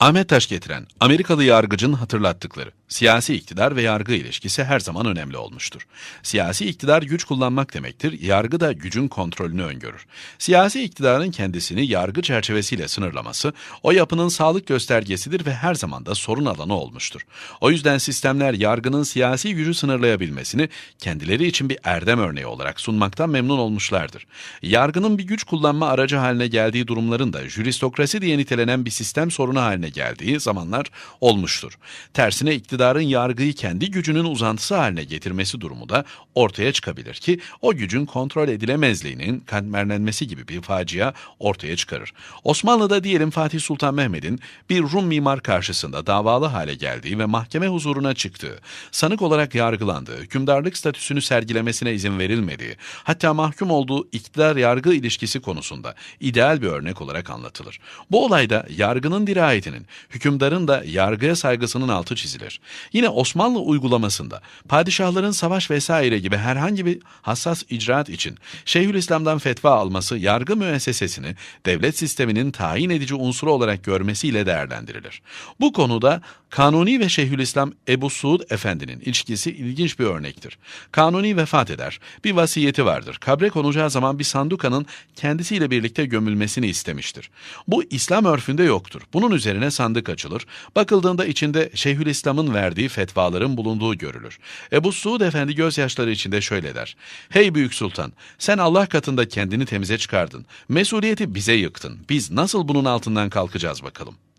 Ahmet Taş getiren Amerikalı yargıcın hatırlattıkları siyasi iktidar ve yargı ilişkisi her zaman önemli olmuştur. Siyasi iktidar güç kullanmak demektir, yargı da gücün kontrolünü öngörür. Siyasi iktidarın kendisini yargı çerçevesiyle sınırlaması o yapının sağlık göstergesidir ve her zaman da sorun alanı olmuştur. O yüzden sistemler yargının siyasi gücü sınırlayabilmesini kendileri için bir erdem örneği olarak sunmaktan memnun olmuşlardır. Yargının bir güç kullanma aracı haline geldiği durumların da jüristokrasi diye nitelenen bir sistem sorunu haline geldiği zamanlar olmuştur. Tersine iktidarın yargıyı kendi gücünün uzantısı haline getirmesi durumu da ortaya çıkabilir ki o gücün kontrol edilemezliğinin katmerlenmesi gibi bir facia ortaya çıkarır. Osmanlı'da diyelim Fatih Sultan Mehmet'in bir Rum mimar karşısında davalı hale geldiği ve mahkeme huzuruna çıktığı, sanık olarak yargılandığı, hükümdarlık statüsünü sergilemesine izin verilmediği, hatta mahkum olduğu iktidar-yargı ilişkisi konusunda ideal bir örnek olarak anlatılır. Bu olayda yargının dirayetinin, hükümdarın da yargıya saygısının altı çizilir. Yine Osmanlı uygulamasında padişahların savaş vesaire gibi herhangi bir hassas icraat için Şeyhülislam'dan fetva alması yargı müessesesini devlet sisteminin tayin edici unsuru olarak görmesiyle değerlendirilir. Bu konuda Kanuni ve Şeyhülislam Ebu Suud Efendi'nin ilişkisi ilginç bir örnektir. Kanuni vefat eder. Bir vasiyeti vardır. Kabre konacağı zaman bir sandukanın kendisiyle birlikte gömülmesini istemiştir. Bu İslam örfünde yoktur. Bunun üzerine sandık açılır. Bakıldığında içinde Şeyhülislam'ın verdiği fetvaların bulunduğu görülür. Ebu Suud Efendi gözyaşları içinde şöyle der. Hey büyük sultan, sen Allah katında kendini temize çıkardın. Mesuliyeti bize yıktın. Biz nasıl bunun altından kalkacağız bakalım?''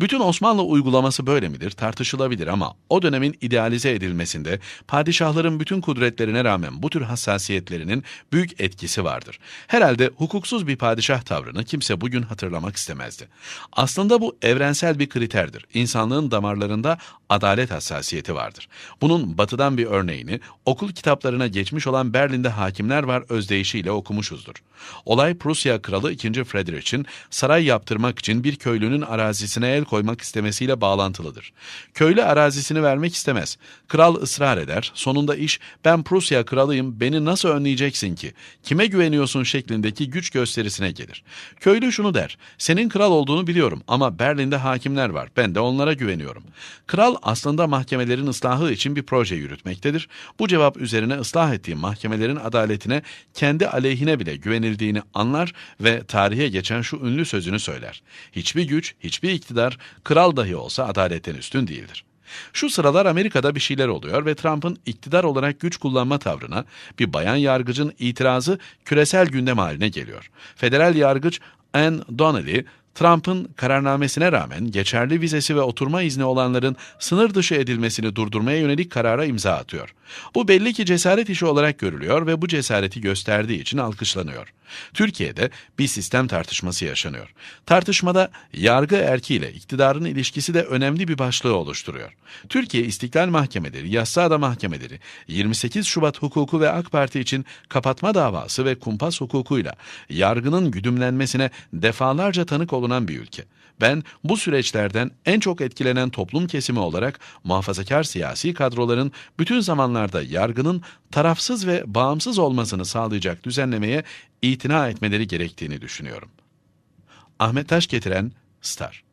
Bütün Osmanlı uygulaması böyle midir tartışılabilir ama o dönemin idealize edilmesinde padişahların bütün kudretlerine rağmen bu tür hassasiyetlerinin büyük etkisi vardır. Herhalde hukuksuz bir padişah tavrını kimse bugün hatırlamak istemezdi. Aslında bu evrensel bir kriterdir. İnsanlığın damarlarında adalet hassasiyeti vardır. Bunun batıdan bir örneğini okul kitaplarına geçmiş olan Berlin'de Hakimler Var özdeyişiyle okumuşuzdur. Olay Prusya Kralı 2. Friedrich'in saray yaptırmak için bir köylünün arazisine el koymak istemesiyle bağlantılıdır. Köylü arazisini vermek istemez. Kral ısrar eder. Sonunda iş ben Prusya kralıyım beni nasıl önleyeceksin ki? Kime güveniyorsun şeklindeki güç gösterisine gelir. Köylü şunu der. Senin kral olduğunu biliyorum ama Berlin'de hakimler var. Ben de onlara güveniyorum. Kral aslında mahkemelerin ıslahı için bir proje yürütmektedir. Bu cevap üzerine ıslah ettiği mahkemelerin adaletine kendi aleyhine bile güvenildiğini anlar ve tarihe geçen şu ünlü sözünü söyler. Hiçbir güç, hiçbir iktidar kral dahi olsa adaletten üstün değildir. Şu sıralar Amerika'da bir şeyler oluyor ve Trump'ın iktidar olarak güç kullanma tavrına bir bayan yargıcın itirazı küresel gündem haline geliyor. Federal yargıç Ann Donnelly, Trump'ın kararnamesine rağmen geçerli vizesi ve oturma izni olanların sınır dışı edilmesini durdurmaya yönelik karara imza atıyor. Bu belli ki cesaret işi olarak görülüyor ve bu cesareti gösterdiği için alkışlanıyor. Türkiye'de bir sistem tartışması yaşanıyor. Tartışmada yargı erkiyle iktidarın ilişkisi de önemli bir başlığı oluşturuyor. Türkiye İstiklal Mahkemeleri, Yassıada Mahkemeleri, 28 Şubat hukuku ve AK Parti için kapatma davası ve kumpas hukukuyla yargının güdümlenmesine defalarca tanık olunan bir ülke. Ben bu süreçlerden en çok etkilenen toplum kesimi olarak muhafazakar siyasi kadroların bütün zamanlarda yargının tarafsız ve bağımsız olmasını sağlayacak düzenlemeye itina etmeleri gerektiğini düşünüyorum. Ahmet Taş getiren Star